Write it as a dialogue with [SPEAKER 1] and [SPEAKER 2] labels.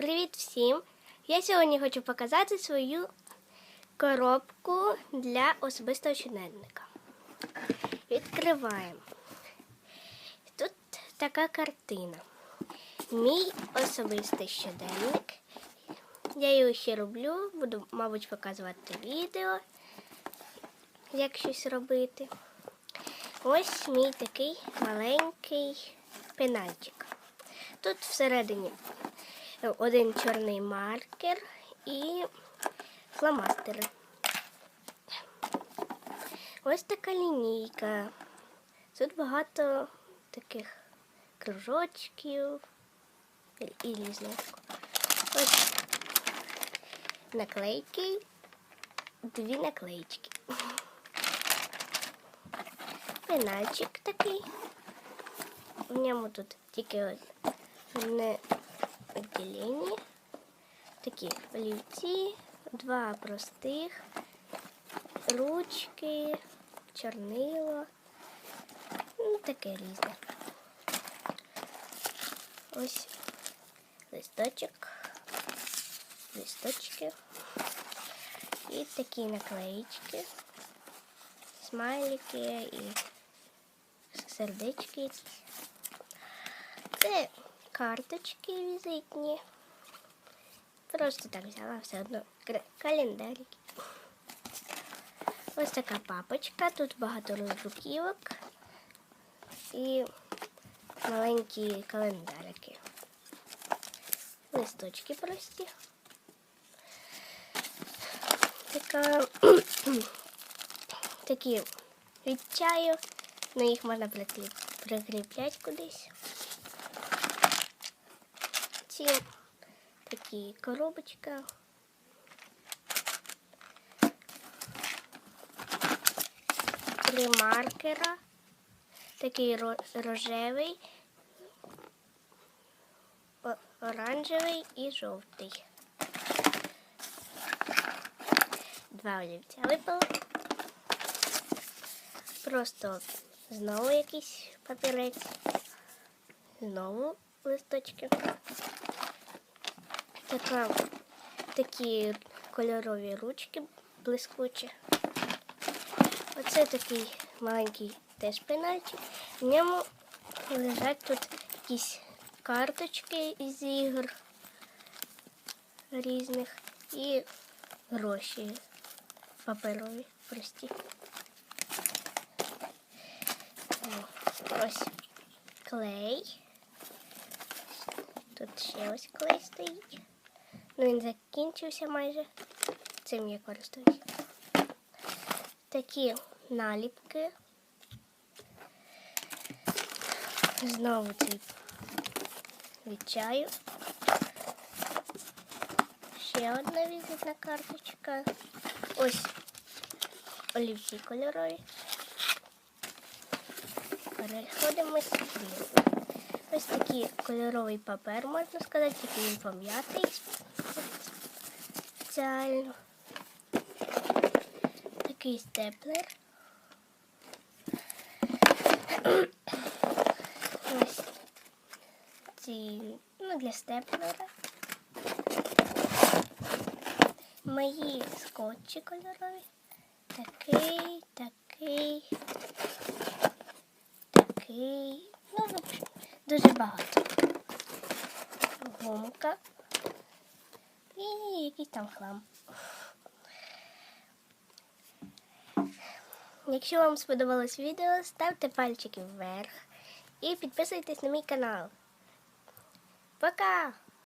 [SPEAKER 1] Привіт всім! Я сьогодні хочу показати свою коробку для особистого щоденника. Відкриваємо. Тут така картина. Мій особистий щоденник. Я його ще роблю, буду, мабуть, показувати відео, як щось робити. Ось мій такий маленький пенальчик. Тут всередині один чорний маркер і фломастери. Ось така лінійка. Тут багато таких кружочків і різних. Ось наклейки, дві наклеїчки. Пенальчик такий. В ньому тут тільки одне відділення. Такі олівці, два простих, ручки, чорнило. Ну, таке різне. Ось листочок, листочки і такі наклеїчки, смайлики і сердечки якісь. Карточки візитні. Просто так взяла все одно календарики. Ось така папочка, тут багато роздруківок і маленькі календарики. Листочки прості. Така такі від чаю, на їх можна прикріпляти кудись. Ці такі коробочка. Три маркера. Такий рожевий, оранжевий і жовтий. Два олівця випало. Просто знову якийсь папірець. Знову листочки. Така, такі кольорові ручки блискучі. Оце такий маленький теж пенальчик. В ньому лежать тут якісь карточки із ігор різних і гроші паперові прості. Ось клей. Тут ще ось клей стоїть. Ну, він закінчився майже. Цим я користуюсь. Такі наліпки. Знову цей від чаю. Ще одна візитна карточка. Ось олівці кольорові. Переходимо. Ось такий кольоровий папер, можна сказати, який він пом'ятий спеціально. Такий степлер. Ось ці, ну, для степлера. Мої скотчі кольорові. Такий, такий, такий. Ну, дуже багато. Гумка. І якийсь там хлам. Якщо вам сподобалось відео, ставте пальчики вверх і підписуйтесь на мій канал. Пока!